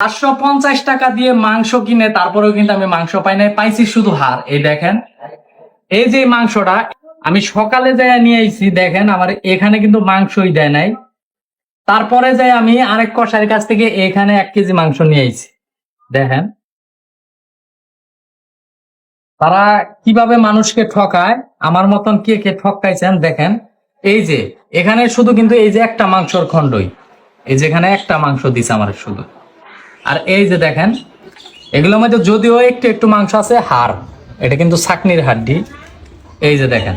চারশো পঞ্চাশ টাকা দিয়ে মাংস কিনে তারপরেও কিন্তু আমি মাংস পাই নাই, পাইছি শুধু হার এই দেখেন, এই যে মাংসটা, আমি সকালে যাই নিয়ে দেখেন আমার এখানে কিন্তু মাংসই দেয় নাই। তারপরে যাই আমি আরেক কষার কাছ থেকে এখানে এক কেজি মাংস নিয়ে দেখেন, তারা কীভাবে মানুষকে ঠকায়, আমার মতন কে কে ঠকাইছেন, দেখেন। এই যে, এখানে শুধু কিন্তু এই যে একটা মাংসর খণ্ডই, এই যেখানে একটা মাংস দিছে আমার শুধু। আর এই যে দেখেন, এগুলোর মধ্যে যদিও একটু একটু মাংস আছে, হাড়, এটা কিন্তু ছাকনির হাড্ডি। এই যে দেখেন,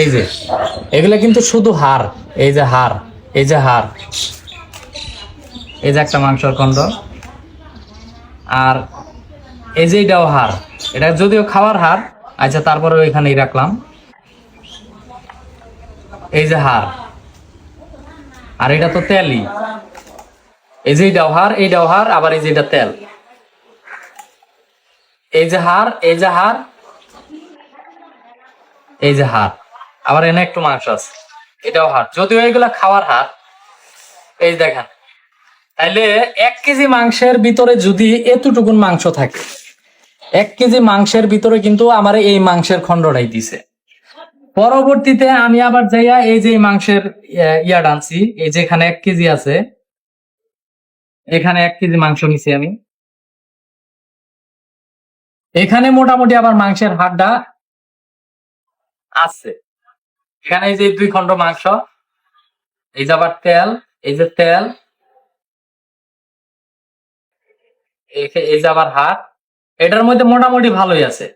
এই যে, এগুলো কিন্তু শুধু হাড়, এই যে হাড়, এই যে হাড়। এই যে একটা মাংসর খণ্ড। আর এই যে এটাও হাড়, এটা যদিও খাওয়ার হাড় আচ্ছা তারপরে ওইখানেই রাখলাম। এই যে হাড়। আর এটা তো তেলই। এই যে এইটাও হাড় এইটাও হাড়, আবার এই যে এটা তেল। এই যে হাড়, এই যে হাড়, এই যে হাড়। আবার এনে একটু মাংস আছে। এটাও হাড়। যদিও এগুলা খাওয়ার হাড়, এই দেখেন। তাইলে এক কেজি মাংসের ভিতরে যদি এতটুকুন মাংস থাকে, এক কেজি মাংসের ভিতরে কিন্তু আমার এই মাংসের খণ্ডটাই দিছে। পরবর্তীতে আমি আবার যাইয়া এই যে মাংসের ইয়া- ডানছি এই যে এখানে এক কেজি আছে এখানে এক কেজি মাংস নিছি আমি। এখানে মোটামুটি আবার মাংসের হাড়টা আছে। এখানে এই যে দুই খণ্ড মাংস, এই যে আবার তেল, এই যে তেল এই- যে আবার হাড়। এটার মধ্যে মোটামুটি ভালোই আছে।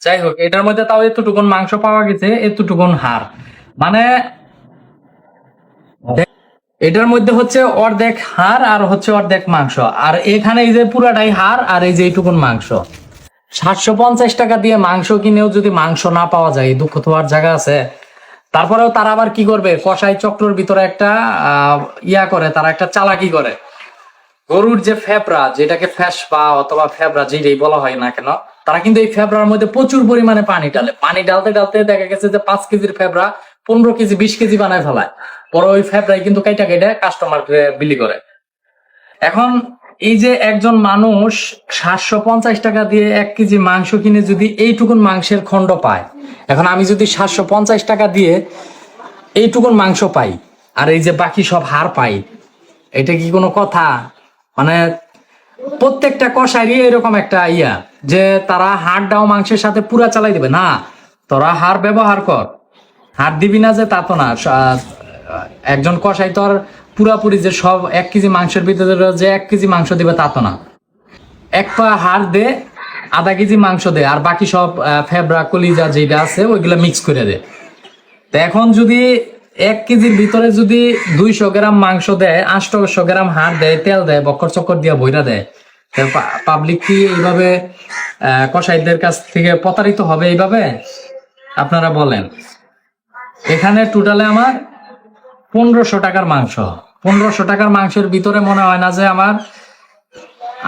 যাই হোক, এটার মধ্যে তাও এতটুকুন মাংস পাওয়া গেছে, এতটুকুন হাড়। মানে এটার মধ্যে হচ্ছে অর্ধেক হাড় আর হচ্ছে অর্ধেক মাংস। আর এখানে এই যে পুরাটাই হাড় আর এই যে এইটুকুন মাংস। সাতশো পঞ্চাশ টাকা দিয়ে মাংস কিনেও যদি মাংস না পাওয়া যায় দুঃখ তো আর জায়গা আছে। তারপরেও তারা আবার কি করবে? কষাই চক্রর ভিতরে একটা ইয়া করে, তারা একটা চালাকি করে। গরুর যে ফেবরা, যেটাকে ফ্যাস বা অথবা ফেবরা যেটাই বলা হয় না কেন, তারা কিন্তু এই ফেবরার মধ্যে প্রচুর পরিমাণে পানি ডালে পানি ডালতে ডালতে দেখা গেছে যে পাঁচ কেজির ফেবরা পনেরো কেজি, বিশ কেজি বানায় ফেলায়। পরে ওই ফেবরাই কিন্তু কাইটা কেটে কাস্টমারকে বিলি করে। এখন এই যে একজন মানুষ সাতশো পঞ্চাশ টাকা দিয়ে এক কেজি মাংস কিনে যদি এইটুকুন মাংসের খণ্ড পায়, এখন আমি যদি সাতশো পঞ্চাশ টাকা দিয়ে এইটুকুন মাংস পাই, আর এই যে বাকি সব হার পাই, এটা কি কোনো কথা? মানে প্রত্যেকটা কষাইরই এরকম একটা ইয়া, যে তারা হাড়টাও মাংসের সাথে পুরা চালাই দিবে। না, তোরা হাড় ব্যবহার কর। হাড় দিবি না যে তা তো না। একজন কষাই তো আর পুরাপুরি যে সব এক কেজি মাংসের ভিতরে যে এক কেজি মাংস দিবে তা তো না। এক পা হাড় দে, আধা কেজি মাংস দে, আর বাকি সব ফেবরা, কলিজা যেটা আছে, ওইগুলো মিক্স করে দে। তো এখন যদি এক কেজির ভিতরে যদি দুইশো গ্রাম মাংস দেয় আটশো গ্রাম হাড় দেয় তেল দেয় বক্কর চক্কর দিয়ে বইরা দেয় পাবলিক কি এইভাবে কসাইদের কাছ থেকে প্রতারিত হবে এইভাবে? আপনারা বলেন। এখানে টোটালে আমার পনেরোশো টাকার মাংস। পনেরোশো টাকার মাংসের ভিতরে মনে হয় না যে আমার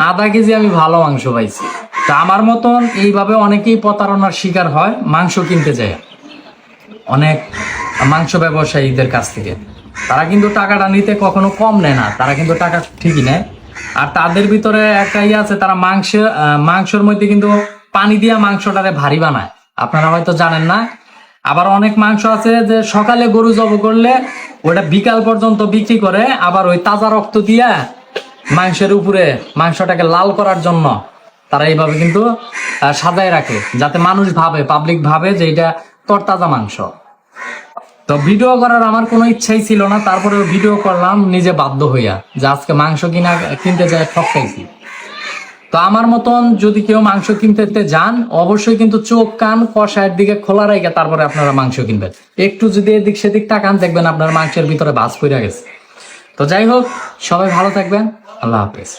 আধা কেজি আমি ভালো মাংস পাইছি। তা আমার মতন এইভাবে অনেকেই প্রতারণার শিকার হয় মাংস কিনতে যায়। অনেক মাংস ব্যবসায়ীদের কাছ থেকে। তারা কিন্তু টাকাটা নিতে কখনো কম নেয় না, তারা কিন্তু টাকা ঠিকই নেয়। আর তাদের ভিতরে একটা ইয়ে আছে, তারা মাংস মাংসের মধ্যে কিন্তু পানি দিয়া মাংসটারে ভারী বানায়। আপনারা হয়তো জানেন না আবার অনেক মাংস আছে যে সকালে গরু জব করলে ওটা বিকাল পর্যন্ত বিক্রি করে, আবার ওই তাজা রক্ত দিয়া মাংসের উপরে মাংসটাকে লাল করার জন্য তারা এইভাবে কিন্তু সাজায় রাখে, যাতে মানুষ ভাবে পাবলিক ভাবে যে এটা তরতাজা মাংস। তো ভিডিও করার আমার কোনো ইচ্ছাই ছিল না তারপরে ভিডিও করলাম, নিজে বাধ্য হইয়া যে আজকে মাংস কিনা, কিনতে যায় ঠকাইছি তো আমার মতন যদি কেউ মাংস কিনতে যান, অবশ্যই কিন্তু চোখ, কান কষায়ের দিকে খোলা রেখে তারপরে আপনারা মাংস কিনবেন। একটু যদি এদিক সেদিক টাকান দেখবেন আপনার মাংসের ভিতরে বাস পড়ে গেছে। তো যাই হোক, সবাই ভালো থাকবেন। আল্লাহ হাফেজ।